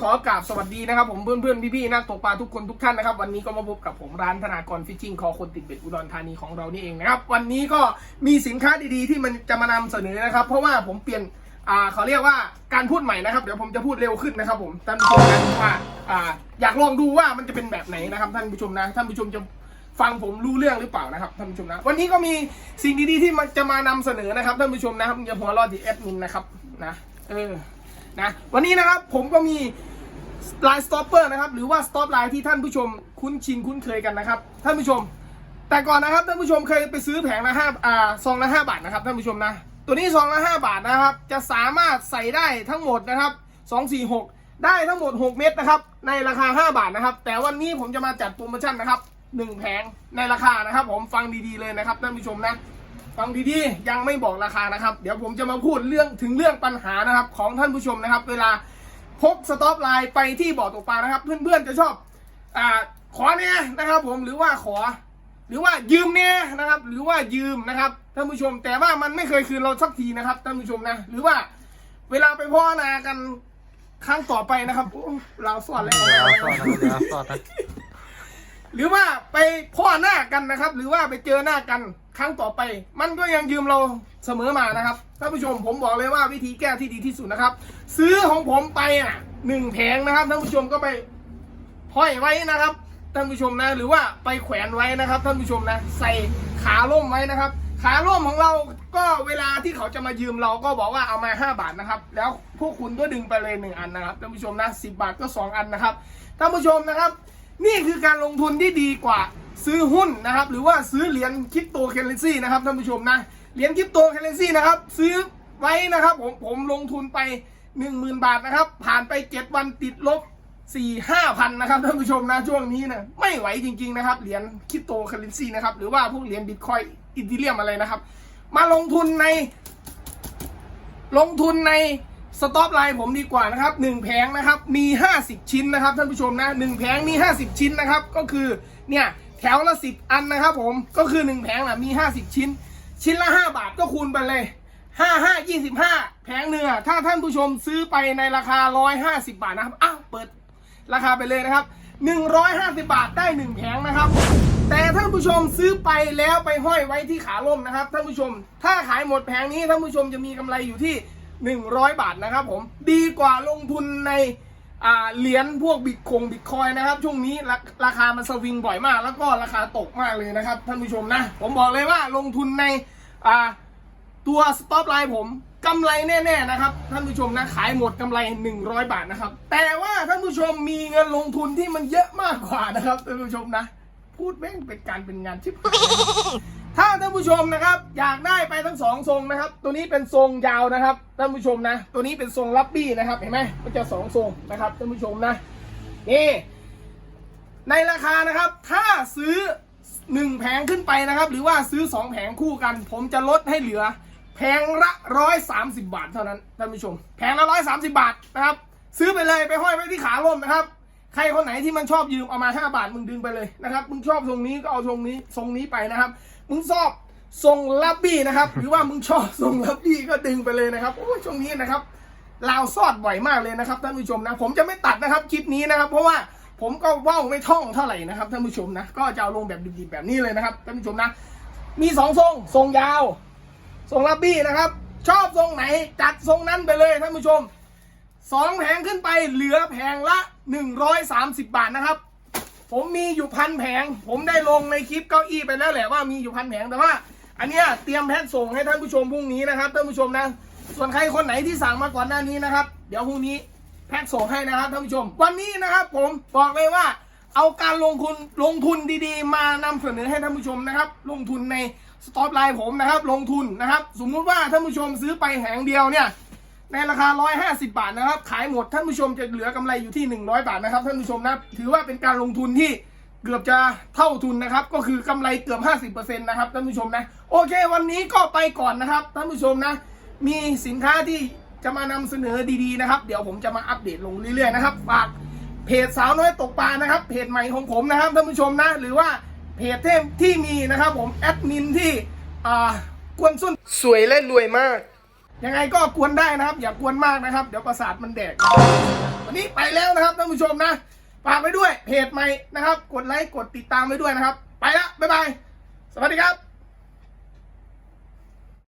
ขอกราบสวัสดีนะครับผมเพื่อนๆ พี่ๆนักตกปลาทุกคนทุกท่านนะครับ วันนี้ก็มาพบกับผมร้านธนากรฟิชชิ่งคอคนติดเบ็ดอุดรธานีของเรานี่เองนะครับ วันนี้ก็มีสินค้าดีๆ ที่มันจะมานำเสนอนะครับ เพราะว่าผมเปลี่ยนอ่าเขาเรียกว่าการพูดใหม่นะครับ เดี๋ยวผมจะพูดเร็วขึ้นนะครับ ผมท่านผู้ชมนะว่าอ่าอยากลองดูว่ามันจะเป็นแบบไหนนะครับ ท่านผู้ชมนะท่านผู้ชมจะฟังผมรู้เรื่องหรือเปล่านะครับท่านผู้ชมนะวันนี้ก็มีสิ่งดีๆที่มันจะมานำเสนอนะครับท่านผู้ชมนะครับอย่าหัวเรอที่แอดมินนะครับนะเออ นะวันนี้นะครับผมก็มีลายสต็อปเปอร์นะครับหรือว่าสต็อปไลน์ที่ท่านผู้ชมคุ้นชินคุ้นเคยกันนะครับท่านผู้ชม แต่ก่อนนะครับท่านผู้ชมเคยไปซื้อแผงละห้าอ่าซองละห้าบาทนะครับท่านผู้ชมนะตัวนี้ซองละห้าบาทนะครับจะสามารถใส่ได้ทั้งหมดนะครับสองสี่หกได้ทั้งหมด 6 เม็ดนะครับในราคา 5 บาทนะครับ แต่วันนี้ผมจะมาจัดโปรโมชั่นนะครับหนึ่งแผงในราคานะครับ ผมฟังดีๆเลยนะครับท่านผู้ชมนะ ฟังดีๆยังไม่บอกราคานะครับ เดี๋ยวผมจะมาพูดเรื่องถึงเรื่องปัญหานะครับ ของท่านผู้ชมนะครับ เวลาพกสต็อปไลน์ไปที่บ่อตกปลานะครับ เพื่อนๆจะชอบอ่าขอเนี่ยนะครับผมหรือว่าขอ หรือว่ายืมเนี่ยนะครับ หรือว่ายืมนะครับท่านผู้ชม แต่ว่ามันไม่เคยคืนเราสักทีนะครับท่านผู้ชมนะ หรือว่าเวลาไปพ่อนากันครั้งต่อไปนะครับเราสอนแล้วเดี๋ยวสอนะเดี๋ยวสอดนะ หรือว่าไปพ่อหน้ากันนะครับ หรือว่าไปเจอหน้ากันครั้งต่อไป มันก็ยังยืมเราเสมอมานะครับท่านผู้ชมผมบอกเลยว่าวิธีแก้ที่ดีที่สุดนะครับ ซื้อของผมไปอะหนึ่งแผงนะครับท่านผู้ชมก็ไปห้อยไว้นะครับท่านผู้ชมนะหรือว่าไปแขวนไว้นะครับท่านผู้ชมนะใส่ขาล่มไว้นะครับ ขาล่มของเราก็เวลาที่เขาจะมายืมเราก็บอกว่าเอามา 5 บาทนะครับ แล้วพวกคุณก็ดึงไปเลยหนึ่งอันนะครับท่านผู้ชมนะ10 บาทก็ 2 อันนะครับท่านผู้ชมนะครับ นี่คือการลงทุนที่ดีกว่าซื้อหุ้นนะครับ หรือว่าซื้อเหรียญคริปโตเคอเรนซีนะครับท่านผู้ชมนะเหรียญคริปโตเคอเรนซีนะครับซื้อไว้นะครับผมผมลงทุนไป 10,000 บาทนะครับ ผ่านไป 7 วันติดลบสี่ห้าพันนะครับท่านผู้ชมนะช่วงนี้นะไม่ไหวจริง ๆ นะครับเหรียญคริปโตเคอเรนซีนะครับหรือว่าพวกเหรียญบิตคอยอินทิเลียมอะไรนะครับ มาลงทุนในลงทุนใน สต็อปไลน์ผมดีกว่านะครับหนึ่งแผงนะครับมี 50 ชิ้นนะครับท่านผู้ชมนะหนึ่งแผงมี 50 ชิ้นนะครับก็คือเนี่ยแถวละ 10 อันนะครับผมก็คือ 1 แผงนะมี 50 ชิ้น ชิ้นละ 5 บาทก็คูณไปเลย5 5 25 แผงเนื้อถ้าท่านผู้ชมซื้อไปในราคา 150 บาทนะครับอ้าวเปิดราคาไปเลยนะครับ 150 บาทได้ 1 แผงนะครับ แต่ท่านผู้ชมซื้อไปแล้วไปห้อยไว้ที่ขาล่มนะครับท่านผู้ชม ถ้าขายหมดแผงนี้ท่านผู้ชมจะมีกำไรอยู่ที่ 100 บาทนะครับผมดีกว่าลงทุนในเหรียญพวกบิตคงบิตคอยนะครับ ช่วงนี้ราราคามันสวิงบ่อยมาก แล้วก็ราคาตกมากเลยนะครับท่านผู้ชมนะ ผมบอกเลยว่าลงทุนในตัวสต็อปไลน์ผมกำไรแน่ๆนะครับท่านผู้ชมนะขายหมดกำไร 100 บาทนะครับ แต่ว่าท่านผู้ชมมีเงินลงทุนที่มันเยอะมากกว่านะครับท่านผู้ชมนะ พูดแม่งเป็นการเป็นงานชิบหาย ถ้าท่านผู้ชมนะครับ อยากได้ไปทั้งสองทรงนะครับ ตัวนี้เป็นทรงยาวนะครับท่านผู้ชมนะ ตัวนี้เป็นทรงลับบี้นะครับ เห็นไหมมันจะสองทรงนะครับท่านผู้ชมนะนี่ในราคานะครับ ถ้าซื้อ1แผงขึ้นไปนะครับ หรือว่าซื้อ2แผงคู่กัน ผมจะลดให้เหลือ แผงละ130บาทเท่านั้นท่านผู้ชม แผงละ130บาทนะครับ ซื้อไปเลยไปห้อยไว้ที่ขาล่มนะครับใครคนไหนที่มันชอบยืมเอามา 5 บาทมึงดึงไปเลยนะครับ มึงชอบทรงนี้ก็เอาทรงนี้ทรงนี้ไปนะครับ มึงชอบทรงลับบี้นะครับ หรือว่ามึงชอบทรงลับบี้ก็ดึงไปเลยนะครับโอ้ช่วงนี้นะครับลาวซอดบ่อยมากเลยนะครับท่านผู้ชมนะ ผมจะไม่ตัดนะครับคลิปนี้นะครับ เพราะว่าผมก็ว่าวไม่ท่องเท่าไหร่นะครับท่านผู้ชมนะก็จะเอาลงแบบดิบๆแบบนี้เลยนะครับท่านผู้ชมนะมีสองทรงทรงยาวทรงลับบี้นะครับ ชอบทรงไหนจัดทรงนั้นไปเลยท่านผู้ชมสองแผงขึ้นไปเหลือแผงละ 130 บาทนะครับ ผมมีอยู่พันแผง ผมได้ลงในคลิปเก้าอี้ไปแล้วแหละว่ามีอยู่พันแผงแต่ว่า อันเนี้ยเตรียมแพ็คส่งให้ท่านผู้ชมพรุ่งนี้นะครับท่านผู้ชมนะ ส่วนใครคนไหนที่สั่งมาก่อนหน้านี้นะครับ เดี๋ยวพรุ่งนี้แพ็คส่งให้นะครับท่านผู้ชม วันนี้นะครับ ผมบอกเลยว่า เอาการลงทุนลงทุนดีๆ มานำเสนอให้ท่านผู้ชมนะครับ ลงทุนในสต็อปไลน์ผมนะครับ ลงทุนนะครับ สมมุติว่าท่านผู้ชมซื้อไปแผงเดียวเนี่ย ในราคา 150 บาทนะครับ ขายหมดท่านผู้ชมจะเหลือกำไรอยู่ที่ 100 บาทนะครับท่านผู้ชมนะ ถือว่าเป็นการลงทุนที่เกือบจะเท่าทุนนะครับ ก็คือกำไรเกือบ 50%นะครับท่านผู้ชมนะ โอเค วันนี้ก็ไปก่อนนะครับท่านผู้ชมนะ มีสินค้าที่จะมานำเสนอดีๆนะครับ เดี๋ยวผมจะมาอัปเดตลงเรื่อยๆนะครับ ฝากเพจสาวน้อยตกปลานะครับ เพจใหม่ของผมนะครับท่านผู้ชมนะ หรือว่าเพจเทมที่มีนะครับ ผมแอดมินที่อ่ากวนส้นสวยและรวยมาก ยังไงก็กวนได้นะครับ อย่ากวนมากนะครับ เดี๋ยวประสาทมันแดก วันนี้ไปแล้วนะครับท่านผู้ชมนะฝากไว้ด้วยเพจใหม่นะครับ กดไลค์กดติดตามไว้ด้วยนะครับ ไปละบ๊ายบาย สวัสดีครับ